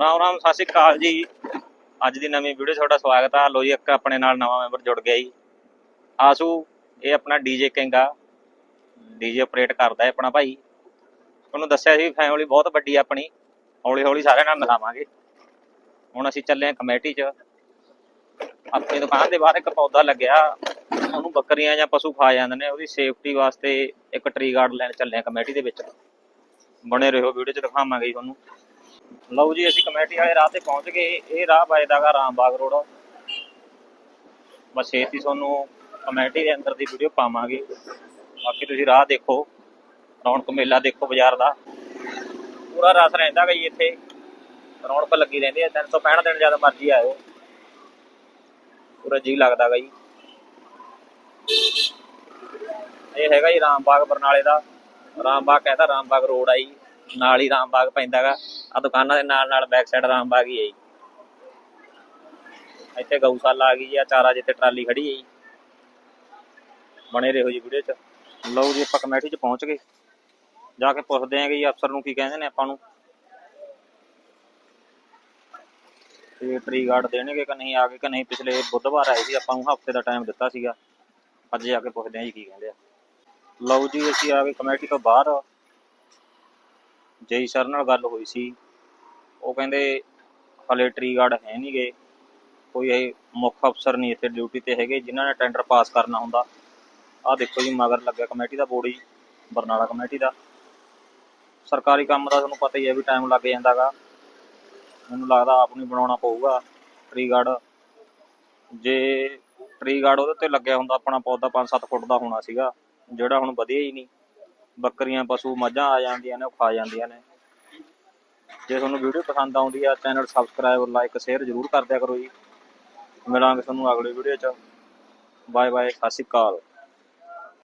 ਰਾਮ ਰਾਮ, ਸਤਿ ਸ਼੍ਰੀ ਅਕਾਲ ਜੀ। ਅੱਜ ਦੀ ਨਵੀਂ ਵੀਡੀਓ ਤੁਹਾਡਾ ਸਵਾਗਤ ਆ। ਲੋ ਜੀ, ਇੱਕ ਆਪਣੇ ਨਾਲ ਨਵਾਂ ਮੈਂਬਰ ਜੁੜ ਗਿਆ ਜੀ। ਆਸੂ, ਇਹ ਆਪਣਾ ਡੀਜੇ ਕਿੰਗ ਆ। ਡੀਜੇ ਆਪਰੇਟ ਕਰਦਾ ਹੈ ਆਪਣਾ ਭਾਈ। ਉਹਨੂੰ ਦੱਸਿਆ ਸੀ ਫੈਮਿਲੀ ਬਹੁਤ ਵੱਡੀ ਆ ਆਪਣੀ। ਹੌਲੀ ਹੌਲੀ ਸਾਰਿਆਂ ਨਾਲ ਮਿਲਾਵਾਂਗੇ। ਹੁਣ ਅਸੀਂ ਚੱਲੇ ਆ ਕਮੇਟੀ 'ਚ। ਆਪਣੀ ਦੁਕਾਨ ਦੇ ਬਾਹਰ ਇੱਕ ਪੌਦਾ ਲੱਗਿਆ। ਉਹਨੂੰ ਬੱਕਰੀਆਂ ਜਾਂ ਪਸ਼ੂ ਖਾ ਜਾਂਦੇ ਨੇ। ਉਹਦੀ ਸੇਫਟੀ ਵਾਸਤੇ ਇੱਕ ਟਰੀ ਗਾਰਡ ਲੈਣ ਚੱਲੇ ਆ ਕਮੇਟੀ ਦੇ ਵਿੱਚ। ਬਣੇ ਰਹੋ ਵੀਡੀਓ 'ਚ, ਦਿਖਾਵਾਂਗੇ ਤੁਹਾਨੂੰ। ਲਓ ਜੀ, ਅਸੀਂ ਕਮੇਟੀ ਵਾਲੇ ਰਾਹ ਤੇ ਪਹੁੰਚ ਗਏ। ਇਹ ਰਾਹ ਵੱਜਦਾਗਾ ਰਾਮਬਾਗ ਰੋਡ। ਬਸ ਛੇਤੀ ਤੁਹਾਨੂੰ ਕਮੇਟੀ ਦੇ ਅੰਦਰ ਦੀ ਵੀਡੀਓ ਪਾਵਾਂਗੇ। ਬਾਕੀ ਤੁਸੀਂ ਰਾਹ ਦੇਖੋ। ਰੌਣਕ ਮੇਲਾ ਦੇਖੋ ਬਾਜ਼ਾਰ ਦਾ। ਪੂਰਾ ਰਸ ਰਹਿੰਦਾ ਗਾ ਜੀ ਇੱਥੇ। ਰੌਣਕ ਲੱਗੀ ਰਹਿੰਦੀ ਹੈ। 365 ਦਿਨ ਜਦ ਮਰਜ਼ੀ ਆਇਓ। ਪੂਰਾ ਜੀ ਲੱਗਦਾ ਗਾ ਜੀ। ਇਹ ਹੈਗਾ ਜੀ ਰਾਮਬਾਗ ਬਰਨਾਲੇ ਦਾ। ਰਾਮਬਾਗ ਕਹਿੰਦਾ ਰਾਮਬਾਗ ਰੋਡ ਆ ਜੀ। ਨਾਲ ਹੀ ਰਾਮਬਾਗ ਪੈਂਦਾਗਾ। ਆ ਦੁਕਾਨਾਂ ਦੇ ਨਾਲ ਨਾਲ ਬੈਕ ਸਾਈਡ ਰਾਮਬਾਗ ਹੀ ਹੈ ਜੀ। ਇੱਥੇ ਗਊਸ਼ਾਲਾ ਆ ਗਈ ਜੀ ਆ ਚਾਰਾ ਜਿੱਥੇ ਟਰਾਲੀ ਖੜੀ ਹੈ ਜੀ। ਬਣੇ ਰਹੋ ਜੀ ਵੀਡੀਓ 'ਚ। ਲਓ ਜੀ, ਆਪਾਂ ਕਮੇਟੀ 'ਚ ਪਹੁੰਚ ਗਏ। ਜਾ ਕੇ ਪੁੱਛਦੇ ਆਂ ਜੀ ਅਫਸਰ ਨੂੰ ਕੀ ਕਹਿੰਦੇ ਨੇ ਆਪਾਂ ਨੂੰ। ਤੇ ਟਰੀ ਗਾਰਡ ਦੇਣਗੇ ਕਿ ਨਹੀਂ, ਆ ਗਏ ਕਿ ਨਹੀਂ? ਪਿਛਲੇ ਬੁੱਧਵਾਰ ਆਏ ਸੀ, ਆਪਾਂ ਨੂੰ ਹਫ਼ਤੇ ਦਾ ਟਾਈਮ ਦਿੱਤਾ ਸੀਗਾ। ਅੱਜ ਜਾ ਕੇ ਪੁੱਛਦੇ ਆਂ ਜੀ ਕੀ ਕਹਿੰਦੇ ਆ। ਲਓ ਜੀ, ਅਸੀਂ ਆ ਗਏ ਕਮੇਟੀ ਤੋਂ ਬਾਹਰ। ਜੇਈ ਸਰ ਨਾਲ ਗੱਲ ਹੋਈ ਸੀ। ਉਹ ਕਹਿੰਦੇ ਹਲੇ ਟਰੀ ਗਾਰਡ ਹੈ ਨਹੀਂਗੇ ਕੋਈ ਇਹ ਮੁੱਖ ਅਫਸਰ ਨਹੀਂ ਇੱਥੇ ਡਿਊਟੀ ਤੇ ਹੈਗੇ, ਜਿਨ੍ਹਾਂ ਨੇ ਟੈਂਡਰ ਪਾਸ ਕਰਨਾ ਹੁੰਦਾ। ਆਹ ਦੇਖੋ ਜੀ, ਮਗਰ ਲੱਗਿਆ ਕਮੇਟੀ ਦਾ ਬੋਰਡ ਜੀ, ਬਰਨਾਲਾ ਕਮੇਟੀ ਦਾ। ਸਰਕਾਰੀ ਕੰਮ ਦਾ ਤੁਹਾਨੂੰ ਪਤਾ ਹੀ ਹੈ ਵੀ ਟਾਈਮ ਲੱਗ ਜਾਂਦਾਗਾ ਮੈਨੂੰ ਲੱਗਦਾ ਆਪ ਨੂੰ ਬਣਾਉਣਾ ਪਊਗਾ ਟਰੀ ਗਾਰਡ ਜੇ ਟਰੀ ਗਾਰਡ ਉਹਦੇ ਤੇ ਲੱਗਿਆ ਹੁੰਦਾ, ਆਪਣਾ ਪੌਦਾ 5-7 ਫੁੱਟ ਦਾ ਹੋਣਾ ਸੀਗਾ, ਜਿਹੜਾ ਹੁਣ ਵਧੀਆ ਹੀ ਨਹੀਂ। ਬੱਕਰੀਆਂ, ਪਸ਼ੂ ਮੱਝਾਂ ਆ ਜਾਂਦੀਆਂ ਨੇ, ਉਹ ਖਾ ਜਾਂਦੀਆਂ ਨੇ। ਜੇ ਤੁਹਾਨੂੰ ਵੀਡੀਓ ਪਸੰਦ ਆਉਂਦੀ ਆ, ਚੈਨਲ ਸਬਸਕ੍ਰਾਈਬ, ਲਾਈਕ, ਸ਼ੇਅਰ ਜ਼ਰੂਰ ਕਰ ਦਿਆ ਕਰੋ ਜੀ। ਮਿਲਾਂਗੇ ਤੁਹਾਨੂੰ ਅਗਲੀ ਵੀਡੀਓ 'ਚ। ਬਾਏ ਬਾਏ ਸਤਿ ਸ਼੍ਰੀ ਅਕਾਲ।